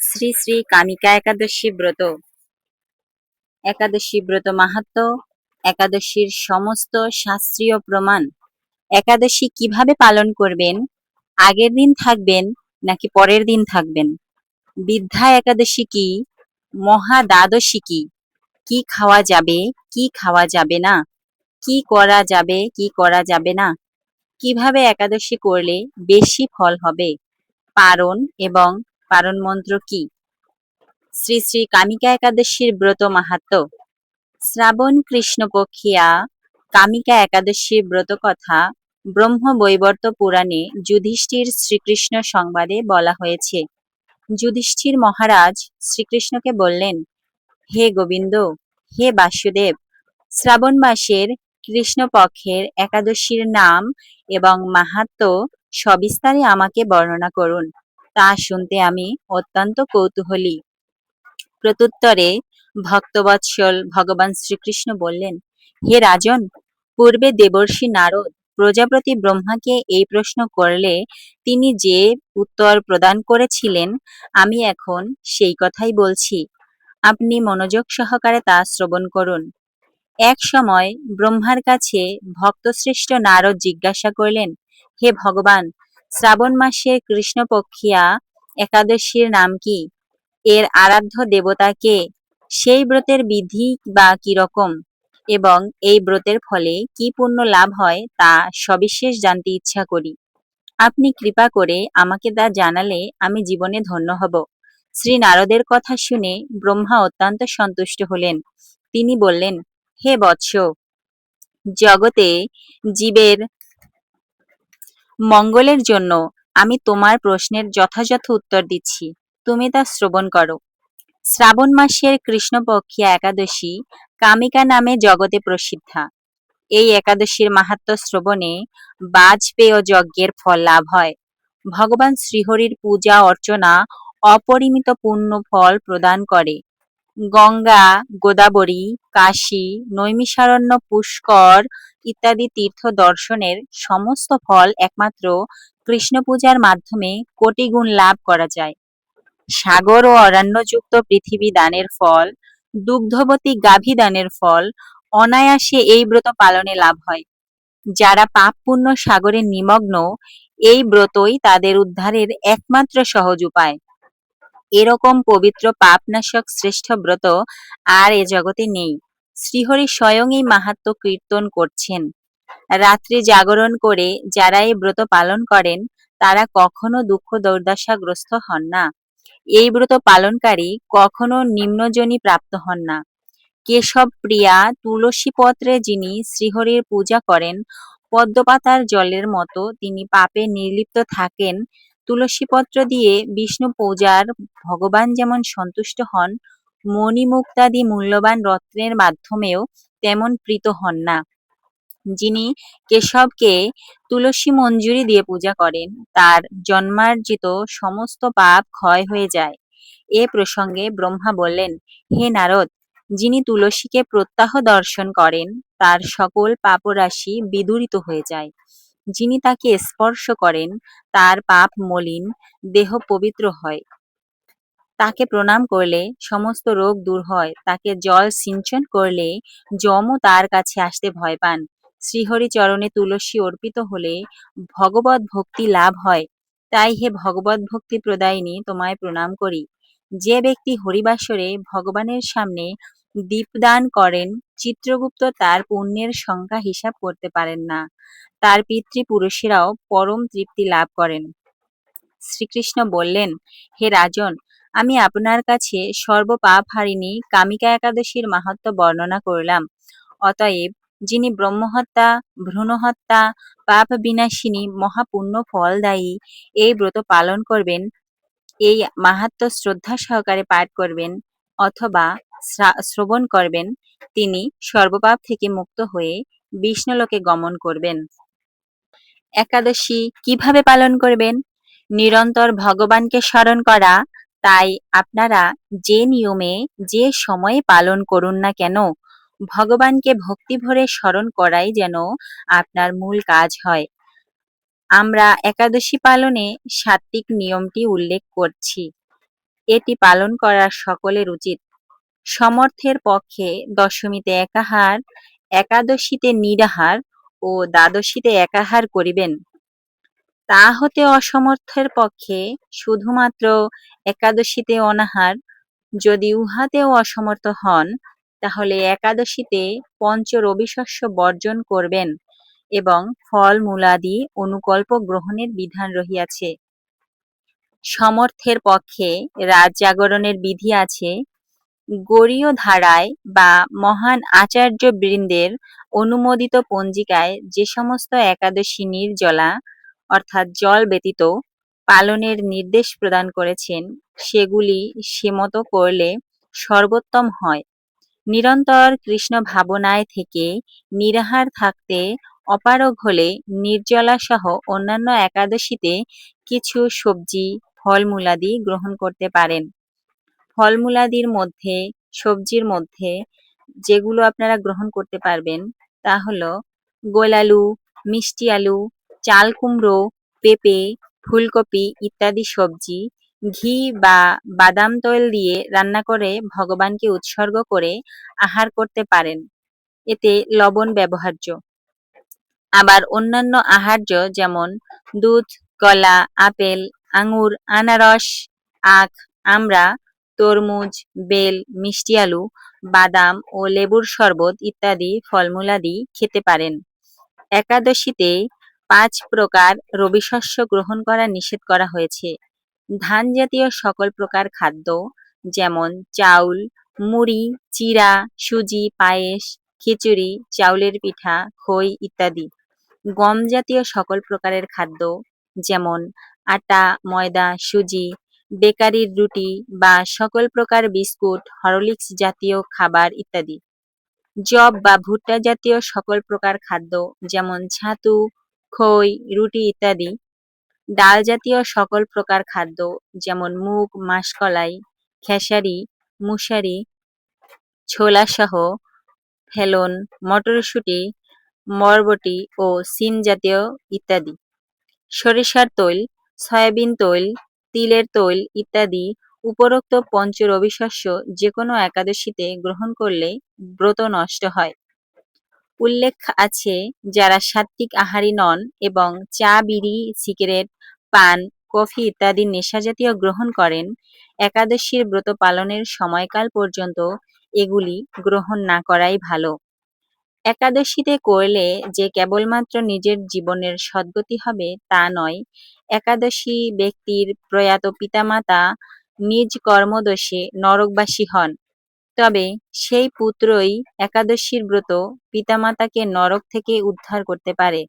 শ্রী শ্রী কামিকা একাদশী ব্রত। একাদশী ব্রত মাহাত্ম একাদশীর সমস্ত শাস্ত্রীয় প্রমাণ। একাদশী কীভাবে পালন করবেন? আগের দিন থাকবেন নাকি পরের দিন থাকবেন? বিদ্যা একাদশী কি? মহা দ্বাদশী কি? কি খাওয়া যাবে? কি খাওয়া যাবে না? কি করা যাবে? কি করা যাবে না? কীভাবে একাদশী করলে বেশি ফল হবে? পারণ এবং পারণ মন্ত্র কি? শ্রী শ্রী কামিকা একাদশীর ব্রত মাহাত্ম। শ্রাবণ কৃষ্ণপক্ষিয়া, কামিকা একাদশীর ব্রত কথা ব্রহ্ম বৈবর্ত পুরাণে যুধিষ্ঠির শ্রীকৃষ্ণ সংবাদে বলা হয়েছে। যুধিষ্ঠির মহারাজ শ্রীকৃষ্ণকে বললেন, হে গোবিন্দ, হে বাসুদেব, শ্রাবণ মাসের কৃষ্ণপক্ষের একাদশীর নাম এবং মাহাত্ম সবিস্তারে আমাকে বর্ণনা করুন। তা শুনতে আমি অত্যন্ত কৌতূহলী। প্রত্যুত্তরে ভক্তবৎসল ভগবান শ্রীকৃষ্ণ বললেন, হে রাজন, পূর্বে দেবর্ষি নারদ প্রজাপতি ব্রহ্মাকে এই প্রশ্ন করলে তিনি যে উত্তর প্রদান করেছিলেন, আমি এখন সেই কথাই বলছি। আপনি মনোযোগ সহকারে তা শ্রবণ করুন। এক সময় ব্রহ্মার কাছে ভক্তশ্রেষ্ঠ নারদ জিজ্ঞাসা করলেন, হে ভগবান শ্রাবণ মাসের কৃষ্ণপক্ষিয়া একাদশীর নাম কি? এর আরাধ্য দেবতা কে? সেই ব্রতের বিধি বা কীরকম এবং এই ব্রতের ফলে কি পুণ্য লাভ হয় তা সবিশেষ জানতে ইচ্ছা করি। আপনি কৃপা করে আমাকে তা জানালে আমি জীবনে ধন্য হব। শ্রী নারদের কথা শুনে ব্রহ্মা অত্যন্ত সন্তুষ্ট হলেন। তিনি বললেন, হে বৎস, জগতে জীবের মঙ্গলের জন্য আমি তোমার প্রশ্নের যথাযথ উত্তর দিচ্ছি। তুমি তা শ্রবণ করো। শ্রাবণ মাসের কৃষ্ণপক্ষিয়া একাদশী কামিকা নামে জগতে প্রসিদ্ধা। এই একাদশীর মাহাত্ম শ্রবণে বাজপেয় যজ্ঞের ফল লাভ হয়। ভগবান শ্রীহরির পূজা অর্চনা অপরিমিত পূর্ণ ফল প্রদান করে। গঙ্গা, গোদাবরী, কাশী, নৈমিষারণ্য, পুষ্কর ইত্যাদি তীর্থ দর্শনের সমস্ত ফল একমাত্র কৃষ্ণ পূজার মাধ্যমে কোটি গুণ লাভ করা যায়। সাগর ও অরণ্যযুক্ত পৃথিবী দানের ফল, দুগ্ধবতী গাভী দানের ফল অনায়াসে এই ব্রত পালনে লাভ হয়। যারা পাপ পুণ্য সাগরে নিমগ্ন, এই ব্রতই তাদের উদ্ধারের একমাত্র সহজ উপায়। এরকম পবিত্র পাপনাশক শ্রেষ্ঠ ব্রত আর এ জগতে নেই। শ্রীহরি স্বয়ং এই মাহাত্ম কীর্তন করছেন। রাত্রি জাগরণ করে যারা এই ব্রত পালন করেন, তারা কখনো দুঃখ দুর্দশাগ্রস্ত হন না। এই ব্রত পালনকারী কখনো নিম্নজনী প্রাপ্ত হন না। কেশব প্রিয়া তুলসী পত্রে যিনি শ্রীহরির পূজা করেন, পদ্মপাতার জলের মতো তিনি পাপে নির্লিপ্ত থাকেন। তুলসীপত্র দিয়ে বিষ্ণু পূজার ভগবান যেমন সন্তুষ্ট হন মণিমুক্তাদি মূল্যবান রত্নের মাধ্যমেও তেমন প্রীত হন না। যিনি কেশবকে তুলসী মঞ্জুরি দিয়ে পূজা করেন, তার জন্মার্জিত সমস্ত পাপ ক্ষয় হয়ে যায়। এ প্রসঙ্গে ব্রহ্মা বললেন, হে নারদ, যিনি তুলসীকে প্রত্যাহ দর্শন করেন, তার সকল পাপরাশি বিদূরিত হয়ে যায়। যিনি তাকে স্পর্শ করেন, তার পাপ মলিন, দেহ পবিত্র হয়। তাকে প্রণাম করলে সমস্ত রোগ দূর হয়। তাকে জল সিঞ্চন করলে যমও তার কাছে আসতে ভয় পান। শ্রীহরি চরণে তুলসী অর্পিত হলে ভগবত ভক্তি লাভ হয়। তাই হে ভগবত ভক্তি প্রদায়িনী, তোমায় প্রণাম করি। যে ব্যক্তি হরিবাসরে ভগবানের সামনে দীপদান করেন, চিত্রগুপ্ত তার পুণ্যের সংখ্যা হিসাব করতে পারেন না। তার পিতৃপুরুষেরাও পরম তৃপ্তি লাভ করেন। শ্রীকৃষ্ণ বললেন, হে রাজন আমি আপনার কাছে সর্বপাপ হারিণী কামিকা একাদশীর মাহাত্ম বর্ণনা করলাম। অতএব, যিনি ব্রহ্মহত্যা, ভ্রূণহত্যা পাপ বিনাশিনী মহাপুণ্য ফলদায়ী, এই ব্রত পালন করবেন, এই মাহাত্ম শ্রদ্ধা সহকারে পাঠ করবেন, অথবা শ্রবণ করবেন, তিনি সর্বপাপ থেকে মুক্ত হয়ে বিষ্ণুলোকে গমন করবেন। একাদশী কীভাবে পালন করবেন? নিরন্তর ভগবানকে স্মরণ করা তাই আপনারা যে নিয়মে, যে সময়ে পালন করুন না কেন, ভগবানকে ভক্তি ভরে স্মরণ করাই যেন আপনার মূল কাজ হয়। আমরা একাদশী পালনে সাত্বিক নিয়মটি উল্লেখ করছি। এটি পালন করা সকলের উচিত। সমর্থের পক্ষে দশমীতে একাহার, একাদশীতে নিরাহার ও দ্বাদশীতে একাহার করিবেন। তা হতে অসমর্থের পক্ষে শুধুমাত্র একাদশীতে অনাহার। যদি উহাতেও অসমর্থ হন, তাহলে একাদশীতে পঞ্চ রবিশস্য বর্জন করবেন এবং ফল মূলাদি অনুকল্প গ্রহণের বিধান রহিয়াছে। সমর্থের পক্ষে রাত জাগরণের বিধি আছে। গরীয় ধারায় বা মহান আচার্য বৃন্দের অনুমোদিত পঞ্জিকায় যে সমস্ত একাদশী নির্জলা অর্থাৎ জল ব্যতীত পালনের নির্দেশ প্রদান করেছেন, সেগুলি সেমতো করলে সর্বোত্তম হয়। নিরন্তর কৃষ্ণ ভাবনায় থেকে নিরাহার থাকতে অপারগ হলে নির্জলা সহ অন্যান্য একাদশীতে কিছু সবজি, ফলমূলাদি গ্রহণ করতে পারেন। ফলমূলাদির মধ্যে, সবজির মধ্যে যেগুলো আপনারা গ্রহণ করতে পারবেন তা হলো গোল আলু, মিষ্টি আলু চাল কুমড়ো, পেঁপে, ফুলকপি ইত্যাদি সবজি, ঘি বা বাদাম তৈল দিয়ে রান্না করে ভগবানকে উৎসর্গ করে আহার করতে পারেন। এতে লবণ ব্যবহার্য। আবার অন্যান্য আহার্য যেমন দুধ, কলা, আপেল, আঙুর, আনারস, আখ, আমড়া, তরমুজ, বেল, মিষ্টি আলু, বাদাম ও লেবুর শরবত ইত্যাদি ফলমূলাদি খেতে পারেন। একাদশীতে পাঁচ প্রকার রবিশস্য গ্রহণ করা নিষেধ করা হয়েছে। ধান জাতীয় সকল প্রকার খাদ্য যেমন চাউল, মুড়ি চিরা সুজি, পায়েস, খিচুড়ি, চাউলের পিঠা, খই ইত্যাদি। গম জাতীয় সকল প্রকারের খাদ্য যেমন আটা, ময়দা, সুজি, বেকারির রুটি বা সকল প্রকার বিস্কুট, হরলিক্স জাতীয় খাবার ইত্যাদি। জব বা ভুট্টা জাতীয় সকল প্রকার খাদ্য যেমন ছাতু খই, রুটি ইত্যাদি। ডাল জাতীয় সকল প্রকার খাদ্য যেমন মুগ, মাসকলাই, খেসারি, মুসারি, ছোলাসহ, ফেলন, মটরশুঁটি, মরবটি ও সিম জাতীয় ইত্যাদি। সরিষার তৈল, সয়াবিন তৈল, তিলের তৈল ইত্যাদি উপরোক্ত পঞ্চ রবিশস্য যে কোনো একাদশীতে গ্রহণ করলে ব্রত নষ্ট হয়। উল্লেখ আছে যারা সাত্ত্বিক আহারী নন এবং চা, বিড়ি, সিগারেট, পান, কফি ইত্যাদি নেশাজাতীয় গ্রহণ করেন, একাদশীর ব্রত পালনের সময়কাল পর্যন্ত এগুলি গ্রহণ না করাই ভালো। একাদশীতে করলে যে কেবলমাত্র নিজের জীবনের সদ্গতি হবে তা নয়, একাদশী ব্যক্তির প্রয়াত পিতামাতা নিজ কর্মদোষে নরকবাসী হন। তবে সেই পুত্রই একাদশীর ব্রত পিতামাতাকে নরক থেকে উদ্ধার করতে পারে।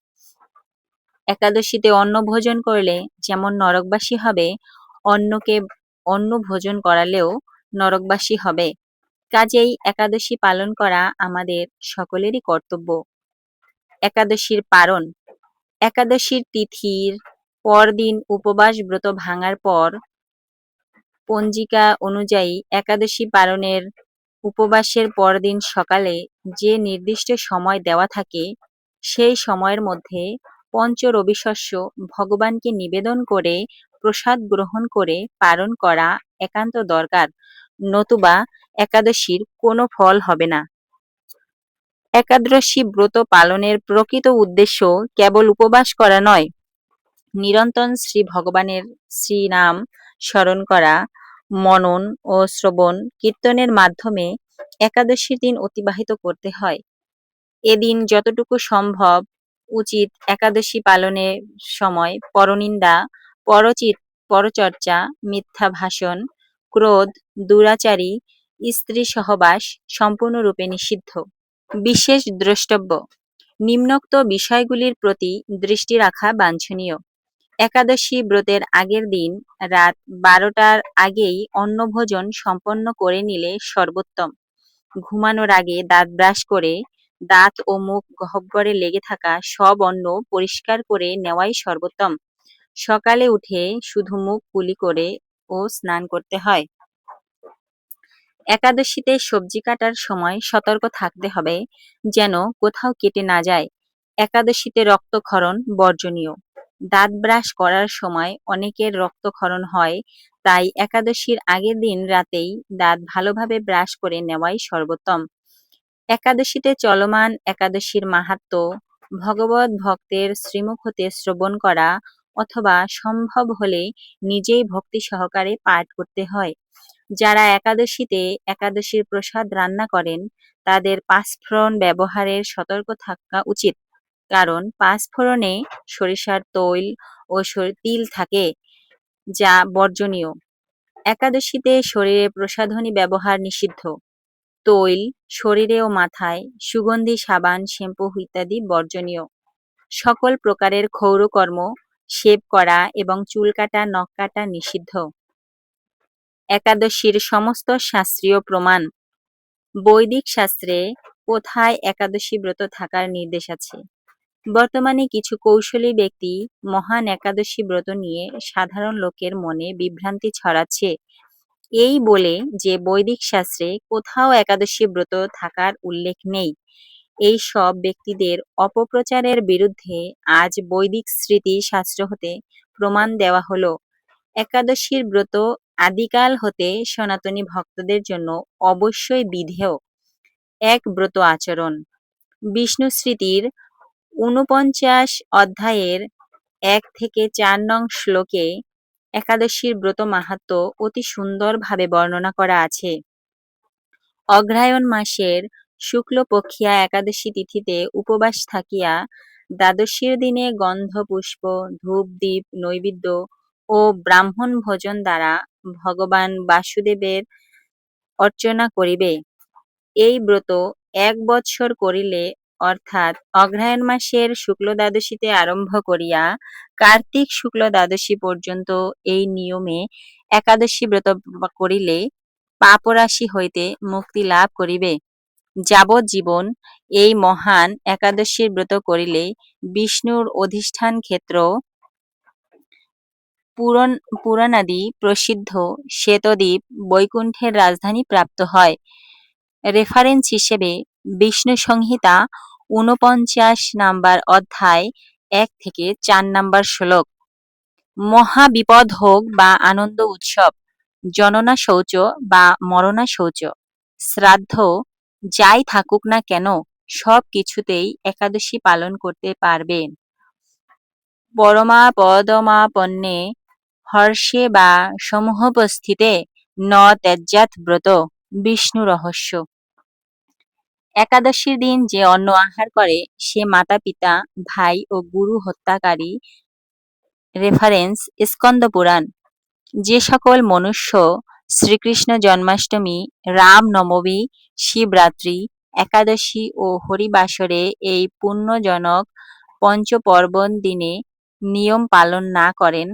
একাদশীতে অন্ন ভোজন করলে যেমন নরকবাসী হবে অন্যকে অন্ন ভোজন করালেও নরকবাসী হবে। কাজেই একাদশী পালন করা আমাদের সকলেরই কর্তব্য। একাদশীর পারণ। একাদশীর তিথির পরদিন উপবাস ব্রত ভাঙার পর পঞ্জিকা অনুযায়ী একাদশী পালনের উপবাসের পরদিন সকালে যে নির্দিষ্ট সময় দেওয়া থাকে, সেই সময়ের মধ্যে পঞ্চ রবিশস্য ভগবানকে নিবেদন করে, প্রসাদ গ্রহণ করে পালন করা একান্ত দরকার, নতুবা একাদশীর কোনো ফল হবে না। একাদশী ব্রত পালনের প্রকৃত উদ্দেশ্য কেবল উপবাস করা নয়, নিরন্তর শ্রী ভগবানের শ্রীনাম স্মরণ করা মনন ও শ্রবণ কীর্তনের মাধ্যমে একাদশীর দিন অতিবাহিত করতে হয়। এদিন যতটুকু সম্ভব উচিত একাদশী পালনের সময় পরনিন্দা পরচিত পরচর্চা, মিথ্যা ভাষণ, ক্রোধ, দুরাচারী, স্ত্রী সহবাস সম্পূর্ণরূপে নিষিদ্ধ। বিশেষ দ্রষ্টব্য, নিম্নোক্ত বিষয়গুলির প্রতি দৃষ্টি রাখা বাঞ্ছনীয়। একাদশী ব্রতের আগের দিন রাত বারোটার আগেই অন্নভোজন সম্পন্ন করে নিলে সর্বোত্তম। ঘুমানোর আগে দাঁত ব্রাশ করে, দাঁত ও মুখ গহ্বরে লেগে থাকা সব অন্ন পরিষ্কার করে নেওয়াই সর্বোত্তম। সকালে উঠে শুধু মুখ কুলি করে ও স্নান করতে হয়। একাদশীতে সবজি কাটার সময় সতর্ক থাকতে হবে, যেন কোথাও কেটে না যায়। একাদশীতে রক্তক্ষরণ বর্জনীয়। দাঁত ব্রাশ করার সময় অনেকের রক্তক্ষরণ হয়, তাই একাদশীর আগের দিন রাতেই দাঁত ভালোভাবে ব্রাশ করে নেওয়াই সর্বোত্তম। একাদশীতে চলমান একাদশীর মাহাত্ম্য ভগবত ভক্তের শ্রীমুখ হতে শ্রবণ করা অথবা সম্ভব হলে নিজেই ভক্তি সহকারে পাঠ করতে হয়। যারা একাদশীতে একাদশীর প্রসাদ রান্না করেন, তাদের পাঁচফোড়ন ব্যবহারের সতর্ক থাকা উচিত। কারণ পাঁচফোড়নে সরিষার তৈল ও তিল থাকে যা বর্জনীয়। একাদশীতে শরীরে প্রসাধনী ব্যবহার নিষিদ্ধ। তৈল শরীরে ও মাথায় সুগন্ধি, সাবান, শ্যাম্পু ইত্যাদি বর্জনীয়। সকল প্রকারের ক্ষৌরকর্ম শেভ করা এবং চুল কাটা, নখ কাটা নিষিদ্ধ। একাদশীর সমস্ত শাস্ত্রীয় প্রমাণ। বৈদিক শাস্ত্রে কোথায় একাদশী ব্রত থাকার নির্দেশ আছে? বর্তমানে কিছু কৌশলী ব্যক্তি মহান একাদশী ব্রত নিয়ে সাধারণ লোকের মনে বিভ্রান্তি ছড়াচ্ছে। এই বলে যে বৈদিক শাস্ত্রে কোথাও একাদশী ব্রত থাকার উল্লেখ নেই। এই সব ব্যক্তিদের অপপ্রচারের বিরুদ্ধে আজ বৈদিক স্মৃতি শাস্ত্র হতে প্রমাণ দেওয়া হলো। একাদশীর ব্রত আদিকাল হতে সনাতনী ভক্তদের জন্য অবশ্যই বিধেয়। এক ব্রত আচরণ। বিষ্ণু স্মৃতির ঊনপঞ্চাশ অধ্যায়ের এক থেকে চার নং শ্লোকে একাদশীর ব্রত মাহাত্ম্য অতি সুন্দরভাবে বর্ণনা করা আছে। অগ্রায়ণ মাসের শুক্লপক্ষিয়া একাদশী তিথিতে উপবাস থাকিয়া দ্বাদশীর দিনে গন্ধ, পুষ্প, ধূপ দ্বীপ নৈবেদ্য ও ব্রাহ্মণ ভোজন দ্বারা ভগবান বাসুদেবের অর্চনা করিবে। এই ব্রত এক বৎসর করিলে অর্থাৎ অগ্রহায়ণ মাসের শুক্ল দ্বাদশীতে আরম্ভ করিয়া কার্তিক শুক্ল দ্বাদশী পর্যন্ত এই নিয়মে একাদশী ব্রত করিলে পাপরাশি হইতে মুক্তি লাভ করিবে। যাবজ্জীবন এই মহান একাদশীর ব্রত করিলে বিষ্ণুর অধিষ্ঠান ক্ষেত্র পুরন, পুরাণাদি প্রসিদ্ধ শ্বেতদ্বীপ বৈকুণ্ঠের রাজধানী প্রাপ্ত হয়। রেফারেন্স হিসেবে বিষ্ণু সংহিতা ঊনপঞ্চাশ নাম্বার অধ্যায় এক থেকে চার নাম্বার শ্লোক। মহাবিপদ হোক বা আনন্দ উৎসব, জননা শৌচ বা মরণা শৌচ, শ্রাদ্ধ, যাই থাকুক না কেন, সব কিছুতেই একাদশী পালন করতে পারবে। পরমা পদমাপন্নে হর্ষে বা সমূহোপস্থিতে ন ত্যাজ্যাত ব্রত, বিষ্ণু রহস্য। একাদশীর দিন যে অন্ন আহার করে, সে মাতা পিতা ভাই ও গুরু হত্যাকারী রেফারেন্স স্কন্দ পুরাণ। যে সকল মনুষ্য শ্রীকৃষ্ণ জন্মাষ্টমী, রাম নবমী, শিবরাত্রি, একাদশী ও হরিবাসরে এই পুণ্যজনক পঞ্চপর্বণ দিনে নিয়ম পালন না করেন,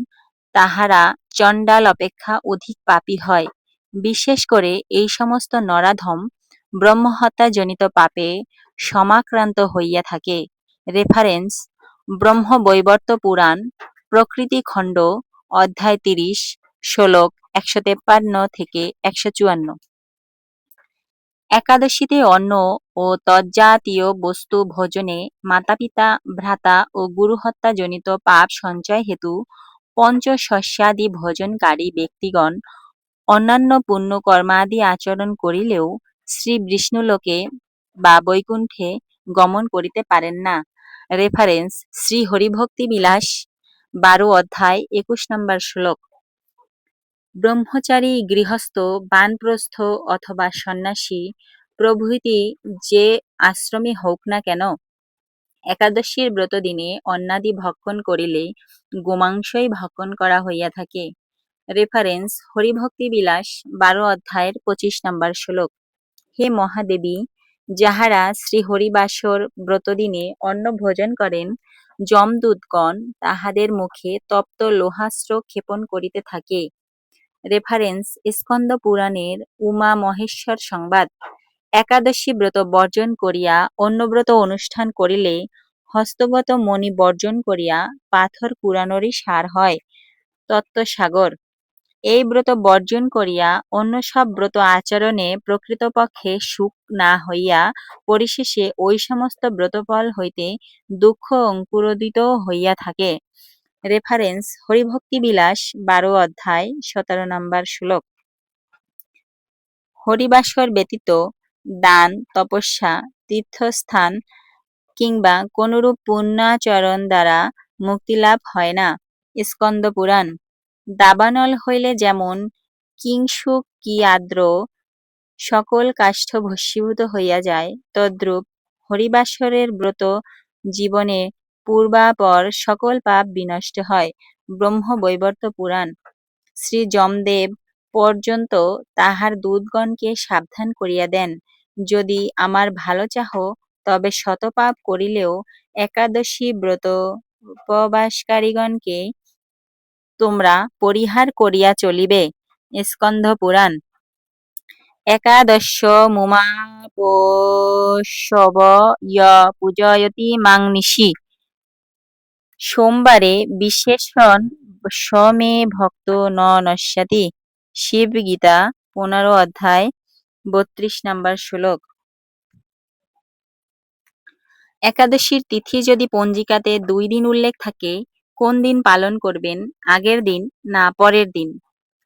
তাহারা চণ্ডাল অপেক্ষা অধিক পাপী হয়। বিশেষ করে এই সমস্ত নরাধম ব্রহ্মহত্যাজনিত পাপে সমাক্রান্ত হইয়া থাকে। রেফারেন্স ব্রহ্মবৈবর্ত পুরাণ প্রকৃতি খণ্ড অধ্যায় তিরিশ, শ্লোক একশো তেপ্পান্ন থেকে একশো চুয়ান্ন। একাদশীতে অন্ন ও তজ্জাতীয় বস্তু ভোজনে মাতাপিতা, ভ্রাতা ও গুরুহত্যাজনিত পাপ সঞ্চয় হেতু পঞ্চশস্যাদি ভোজনকারী ব্যক্তিগণ অন্যান্য পুণ্য কর্মাদি আচরণ করিলেও শ্রী বিষ্ণুলোকে বা বৈকুণ্ঠে গমন করিতে পারেন না। রেফারেন্স শ্রী হরিভক্তি বিলাস, বারো অধ্যায়, একুশ নম্বর শ্লোক। ব্রহ্মচারী, গৃহস্থ, বানপ্রস্থ অথবা সন্ন্যাসী, প্রভৃতি যে আশ্রমে হোক না কেন, একাদশীর ব্রত দিনে অন্নাদি ভক্ষণ করিলে গোমাংসই ভক্ষণ করা হইয়া থাকে। রেফারেন্স হরিভক্তি বিলাস, বারো অধ্যায়ের পঁচিশ নম্বর শ্লোক। হে মহাদেবী, যাহারা শ্রী হরিবাসর ব্রতদিনে অন্ন ভোজন করেন, যমদূতগণ তাহাদের মুখে তপ্ত লোহাস্ত্র ক্ষেপণ করিতে থাকে। রেফারেন্স স্কন্দ পুরাণের উমা মহেশ্বর সংবাদ। একাদশী ব্রত বর্জন করিয়া অন্য ব্রত অনুষ্ঠান করিলে হস্তগত মণি বর্জন করিয়া পাথর কুড়ানোরই সার হয়। তত্ত্বসাগর এই ব্রত বর্জন করিয়া অন্য সব ব্রত আচরণে প্রকৃতপক্ষে সুখ না হইয়া পরিশেষে ওই সমস্ত ব্রতফল হইতে দুঃখ অঙ্কুরোদিত হইয়া থাকে। রেফারেন্স হরিভক্তি বিলাস বারো অধ্যায় সতেরো নম্বর শ্লোক। হরিবাসর ব্যতীত দান, তপস্যা, তীর্থস্থান কিংবা কোনরূপ পুণ্যাচরণ দ্বারা মুক্তিলাভ হয় না। স্কন্দ পুরাণ দাবানল হইলে যেমন কিংসুক কি আদ্র সকল কাষ্ঠ ভস্মীভূত হইয়া যায়, তদ্রূপ হরিবাসরের ব্রত জীবনে পূর্বাপর সকল পাপ বিনষ্ট হয়। ব্রহ্ম বৈবর্ত পুরাণ। শ্রী যমদেব পর্যন্ত তাহার দূতগণকে সাবধান করিয়া দেন। যদি আমার ভালো চাহ, তবে শতপাপ করিলেও একাদশী ব্রত উপবাসকারীগণকে তোমরা পরিহার করিয়া চলিবে। স্কন্ধ পুরাণ একাদশ মুমাপোষব পূজয়তি মাং সোমবারে বিশেষণ সমে ভক্ত ন নশ্যতি শিব গীতা পনেরো অধ্যায়, বত্রিশ নম্বর শ্লোক। একাদশীর তিথি যদি পঞ্জিকাতে দুই দিন উল্লেখ থাকে কোন দিন পালন করবেন, আগের দিন না পরের দিন?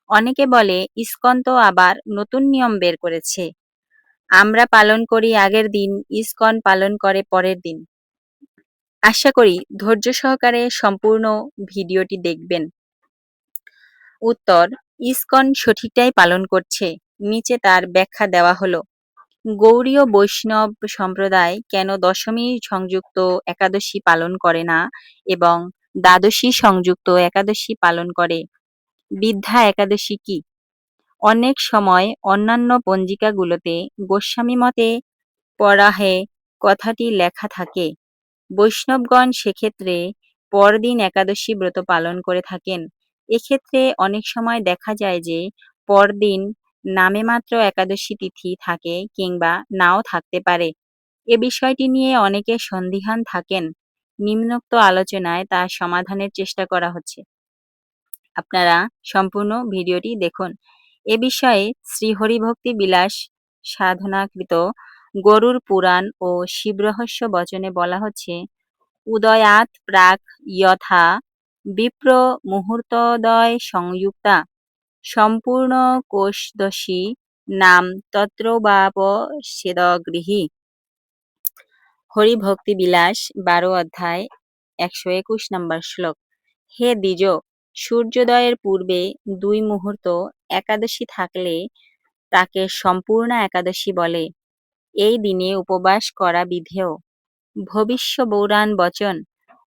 অনেকে বলে, ইস্কন তো আবার নতুন নিয়ম বের করেছে। আমরা পালন করি আগের দিন, ইস্কন পালন করে পরের দিন। আশা করি ধৈর্য সহকারে সম্পূর্ণ ভিডিওটি দেখবেন। উত্তর, ইস্কন সঠিকটাই পালন করছে, নিচে তার ব্যাখ্যা দেওয়া হলো। গৌরীয় বৈষ্ণব সম্প্রদায় কেন দশমী সংযুক্ত একাদশী পালন করে না এবং দ্বাদশী সংযুক্ত একাদশী পালন করে। বিদ্যা একাদশী কি? অনেক সময় অন্যান্য পঞ্জিকাগুলোতে গোস্বামী মতে পরাহে কথাটি লেখা থাকে। বৈষ্ণবগণ সেক্ষেত্রে পরদিন একাদশী ব্রত পালন করে থাকেন। এক্ষেত্রে অনেক সময় দেখা যায় যে পরদিন নামে মাত্র একাদশী তিথি থাকে কিংবা নাও থাকতে পারে। এ বিষয়টি নিয়ে অনেকে সন্দিহান থাকেন। নিম্নোক্ত আলোচনায় তা সমাধানের চেষ্টা করা হচ্ছে। আপনারা সম্পূর্ণ ভিডিওটি দেখুন। এ বিষয়ে শ্রীহরিভক্তি বিলাস সাধনাকৃত গরুর পুরাণ ও শিবরহস্য বচনে বলা হচ্ছে উদয়াত প্রাক যথা বিপ্র মুহূর্তদয় সংযুক্তা, সম্পূর্ণ কোষদশী নাম তত্রবাপ সেদগৃহী হরিভক্তি বিলাস, বারো অধ্যায়, একশো একুশ নম্বর শ্লোক। হে দ্বিজ, সূর্যোদয়ের পূর্বে দুই মুহূর্ত একাদশী থাকলে তাকে সম্পূর্ণ একাদশী বলে। এই দিনে উপবাস করা বিধেয়। ভবিষ্য বৌরাণ বচন,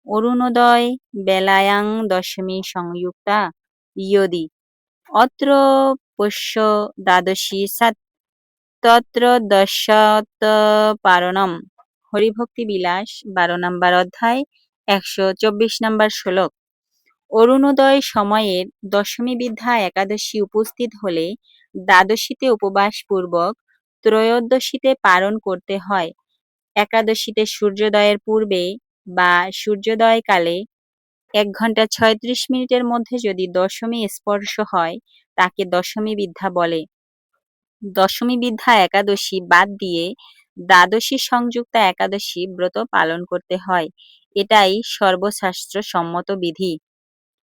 অরুণোদয় বেলায়াং দশমী সংযুক্তা ইয়দি। অত্র পোষ্য দ্বাদশী সাত তত্র দশত পারণম। হরিভক্তি বিলাস, বারো নম্বর অধ্যায়, একশো চব্বিশ নম্বর শ্লোক। অরুণোদয় সময়ের দশমী বিদ্যা একাদশী উপস্থিত হলে দ্বাদশীতে উপবাস পূর্বক ত্রয়োদশীতে পালন করতে হয়। একাদশীতে সূর্যোদয়ের পূর্বে বা সূর্যোদয় কালে এক ঘণ্টা ছয়ত্রিশ মিনিটের মধ্যে যদি দশমী স্পর্শ হয়, তাকে দশমী বিদ্যা বলে। দশমী বিদ্যা একাদশী বাদ দিয়ে দ্বাদশী সংযুক্ত একাদশী ব্রত পালন করতে হয়। এটাই সর্বশাস্ত্র সম্মত বিধি।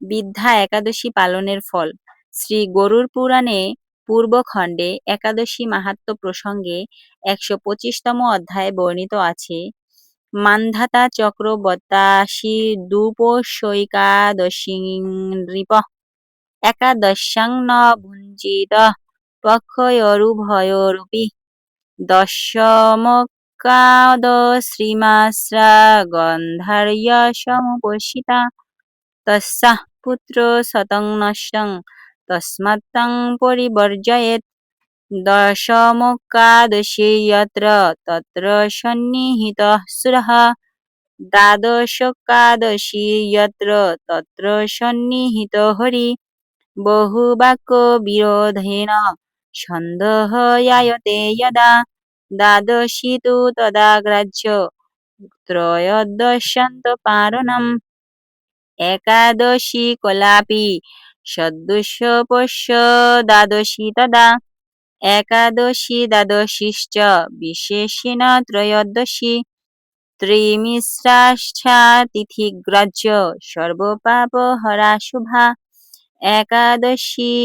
বিদ্যা একাদশী পালনের ফল। শ্রী গরুর পুরাণে পূর্বখণ্ডে একাদশী মাহাত্ম প্রসঙ্গে একশো পঁচিশতম অধ্যায়ে বর্ণিত আছে, মান্ধাতা চক্রবর্তাশী দুপোষৈকাদশী নৃপ একাদশাং ন ভুঞ্জিত পক্ষয়োরুভয়োরপি। গন্ধার্য সমুপোষিতা তস্যাঃ পুত্র শতং নষ্টং তস্মাত্তং পরিবর্জয়েত দশমকাদশী যত্র তত্র সন্নিহিতः সুরः দ্বাদশকাদশী যত্র তত্র সন্নিহিত হরি বহুবাক্য বিরোধেন সন্দেহয়ায়তে যদা দ্বাদশী তু তদা গ্রাহ্য ত্রয়োদশান্ত পারণম একাদশী কলাপি সদৃশপস্য দ্বাদশী তদা একাদশী দ্বাদশীশ্চ বিশেষেণ ত্রয়োদশী ত্রিমিশ্রাষ্ঠা তিথিগ্রাহ্য সর্বপাপ হরা শুভা একাদশী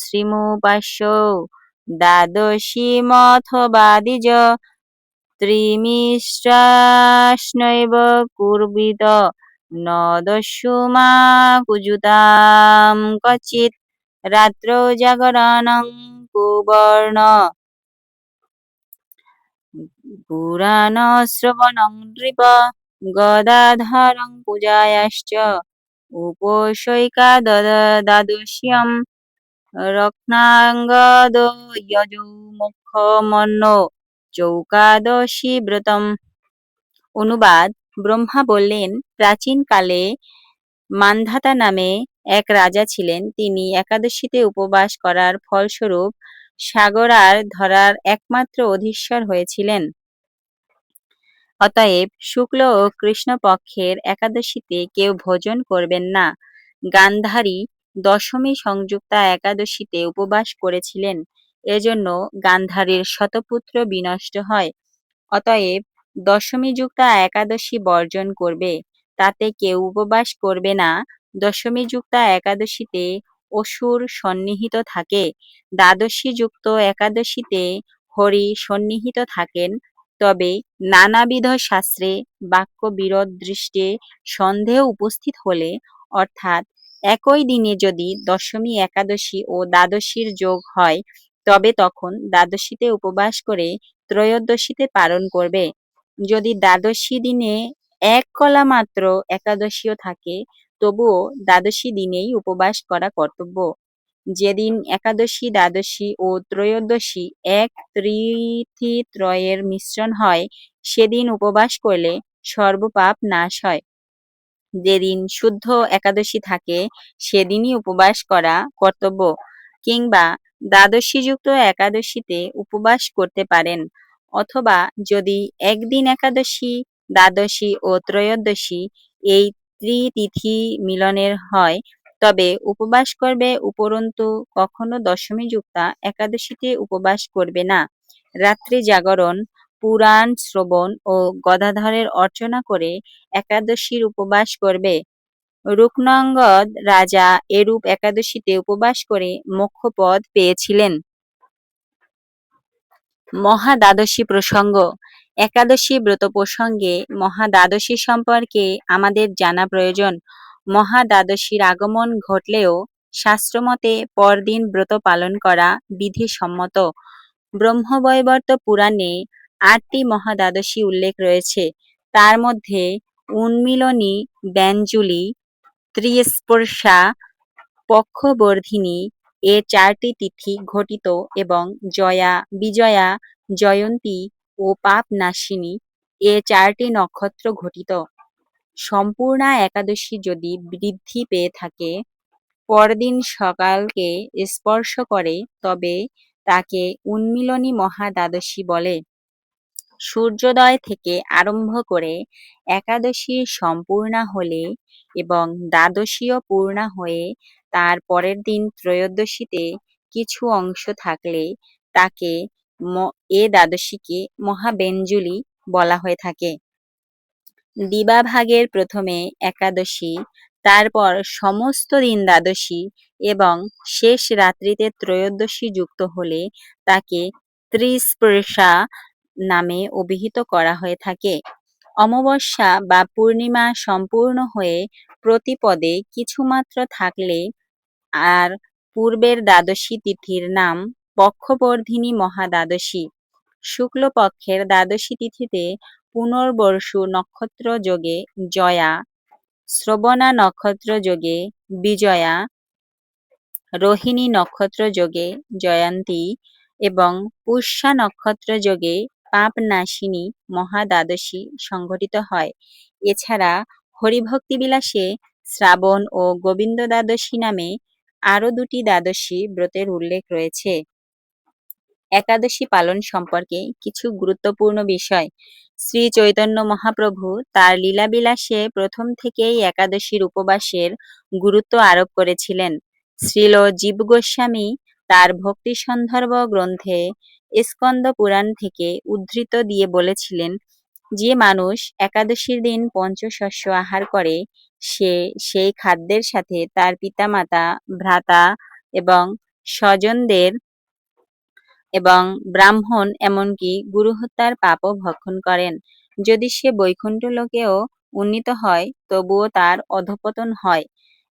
শ্রীমুপাস্য দ্বাদশীমথবাদিজ ত্রিমিশ্রাস্নৈব কুর্বিত ন কুজুতাম কচিত রাত্র জাগরণং কুবর্ণ। পুরাণ শ্রবণং নৃপ গদাধরং পূজায়াশ্চ। উপশৈকা দ্বাদশ্যম রত্নাঙ্গদ যজৌ চৌকাদশী ব্রতম। অনুবাদ ব্রহ্মা বললেন, প্রাচীনকালে মান্ধাতা নামে এক রাজা ছিলেন। তিনি একাদশীতে উপবাস করার ফলস্বরূপ সাগরার ধরার একমাত্র অধীশ্বর হয়েছিলেন। অতএব শুক্ল ও কৃষ্ণ পক্ষের একাদশীতে কেউ ভোজন করবেন না। গান্ধারী দশমী সংযুক্তা একাদশীতে উপবাস করেছিলেন। এজন্য গান্ধারীর শতপুত্র বিনষ্ট হয়। অতএব দশমী যুক্তা একাদশী বর্জন করবে। তাতে কেউ উপবাস করবে না। দশমী যুক্তা একাদশীতে অসুর সন্নিহিত থাকে। দ্বাদশী যুক্ত একাদশীতে হরি সন্নিহিত থাকেন। তবে নানাবিধ শাস্ত্রে বাক্য বিরোধ দৃষ্টে সন্দেহ উপস্থিত হলে, অর্থাৎ একই দিনে যদি দশমী, একাদশী ও দ্বাদশীর যোগ হয়, তবে তখন দ্বাদশীতে উপবাস করে ত্রয়োদশীতে পালন করবে। যদি দ্বাদশী দিনে এক কলা মাত্র একাদশীও থাকে, তবুও দ্বাদশী দিনেই উপবাস করা কর্তব্য। যেদিন একাদশী, দ্বাদশী ও ত্রয়োদশী এক ত্রিথি ত্রয়ের মিশ্রণ হয়, সেদিন উপবাস করলে সর্বপাপ নাশ হয়। যেদিন শুদ্ধ একাদশী থাকে, সেদিনই উপবাস করা কর্তব্য কিংবা দ্বাদশীযুক্ত একাদশীতে উপবাস করতে পারেন। অথবা যদি একদিন একাদশী, দ্বাদশী ও ত্রয়োদশী এই ত্রিতিথি মিলনের হয়, তবে উপবাস করবে উপরন্তু কখনো দশমী যুক্তা একাদশীতে উপবাস করবে না। রাত্রি জাগরণ পুরাণ, শ্রবণ ও গদাধরের অর্চনা করে একাদশীর উপবাস করবে। রুকনঙ্গদ রাজা এরূপ একাদশীতে উপবাস করে মোক্ষপদ পেয়েছিলেন। মহাদ্বাদশী প্রসঙ্গ। একাদশী ব্রত প্রসঙ্গে মহাদ্বাদশী সম্পর্কে আমাদের জানা প্রয়োজন। মহাদ্বাদশীর আগমন ঘটলেও শাস্ত্রমতে পরদিন ব্রত পালন করা বিধিসম্মত। ব্রহ্মবৈবর্ত পুরাণে আটটি মহাদ্বাদশী উল্লেখ রয়েছে। তার মধ্যে উন্মিলনী, ব্যঞ্জুলি, ত্রিস্পর্শা, পক্ষবর্ধিনী এ চারটি তিথি ঘটিত এবং জয়া, বিজয়া, জয়ন্তী ও পাপ নাশিনী এ চারটি নক্ষত্র ঘটিত। সম্পূর্ণা একাদশী যদি বৃদ্ধি পেয়ে থাকে, পরদিন সকালকে স্পর্শ করে, তবে তাকে উন্মিলনী মহাদ্বাদশী বলে। সূর্যোদয় থেকে আরম্ভ করে একাদশী সম্পূর্ণা হলে এবং দ্বাদশীও পূর্ণা হয়ে তার পরের দিন ত্রয়োদশীতে কিছু অংশ থাকলে তাকে এ দ্বাদশীকে মহাবেঞ্জুলি বলা হয়ে থাকে। দিবাভাগের প্রথমে একাদশী, তারপর সমস্ত দিন দ্বাদশী এবং শেষ রাত্রিতে ত্রয়োদশী যুক্ত হলে তাকে ত্রিস্পৃশা নামে অভিহিত করা হয়ে থাকে। অমাবস্যা বা পূর্ণিমা সম্পূর্ণ হয়ে প্রতিপদে কিছুমাত্র থাকলে আর পূর্বের দ্বাদশী তিথির নাম পক্ষবর্ধিনী মহাদ্বাদশী। শুক্লপক্ষের দ্বাদশী তিথিতে পুনর্বর্ষু নক্ষত্র যোগে জয়া, শ্রবণা নক্ষত্র যোগে বিজয়া, রোহিণী নক্ষত্র যোগে জয়ন্তী এবং পুষ্যা নক্ষত্র যোগে পাপনাশিনী মহাদ্বাদশী সংঘটিত হয়। এছাড়া হরিভক্তি বিলাসে শ্রাবণ ও গোবিন্দ দ্বাদশী নামে আরও দুটি দ্বাদশী ব্রতের উল্লেখ রয়েছে। একাদশী পালন সম্পর্কে কিছু গুরুত্বপূর্ণ বিষয়। শ্রী চৈতন্য মহাপ্রভু তার লীলাবিলাসে প্রথম থেকেই একাদশীর উপবাসের গুরুত্ব আরোপ করেছিলেন। শ্রীল জীব গোস্বামী তার ভক্তি সন্দর্ভ গ্রন্থে স্কন্দ পুরাণ থেকে উদ্ধৃত দিয়ে বলেছিলেন, যে মানুষ একাদশীর দিন পঞ্চশস্য আহার করে, সে সেই খাদ্যের সাথে তার পিতামাতা, ভ্রাতা এবং স্বজনদের এবং ব্রাহ্মণ এমনকি গুরু হত্যার পাপও ভক্ষণ করেন। যদি সে বৈকুণ্ঠ লোকেও উন্নীত হয়, তবুও তার অধপতন হয়।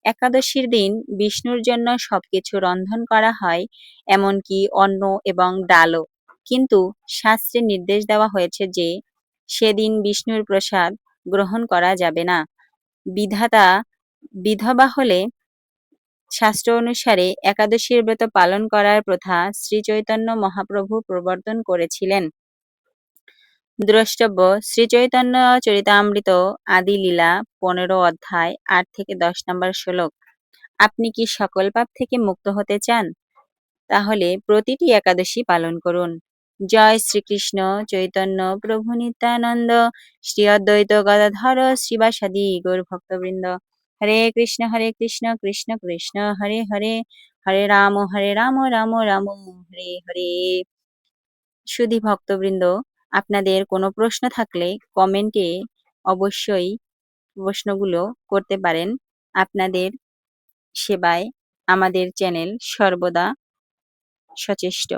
একাদশীর দিন বিষ্ণুর জন্য সবকিছু রন্ধন করা হয়, এমনকি অন্ন এবং ডালও। কিন্তু শাস্ত্রে নির্দেশ দেওয়া হয়েছে যে, সেদিন বিষ্ণুর প্রসাদ গ্রহণ করা যাবে না। বিধাতা বিধবা হলে শাস্ত্র অনুসারে একাদশীর ব্রত পালন করার প্রথা শ্রী চৈতন্য মহাপ্রভু প্রবর্তন করেছিলেন। দ্রষ্টব্য, শ্রী চৈতন্য চরিতামৃত আদি লীলা পনেরো অধ্যায় আট থেকে দশ নম্বর শ্লোক। আপনি কি সকল পাপ থেকে মুক্ত হতে চান? তাহলে প্রতিটি একাদশী পালন করুন। জয় শ্রীকৃষ্ণ চৈতন্য প্রভু নিত্যানন্দ, শ্রী অদ্বৈত গদাধর শ্রীবাসাদি গৌর ভক্তবৃন্দ। হরে কৃষ্ণ হরে কৃষ্ণ কৃষ্ণ কৃষ্ণ, হরে হরে হরে রাম হরে রাম রাম রাম, হরে হরে। সুধী ভক্তবৃন্দ আপনাদের কোনো প্রশ্ন থাকলে কমেন্টে অবশ্যই প্রশ্নগুলো করতে পারেন। আপনাদের সেবায় আমাদের চ্যানেল সর্বদা সচেষ্ট।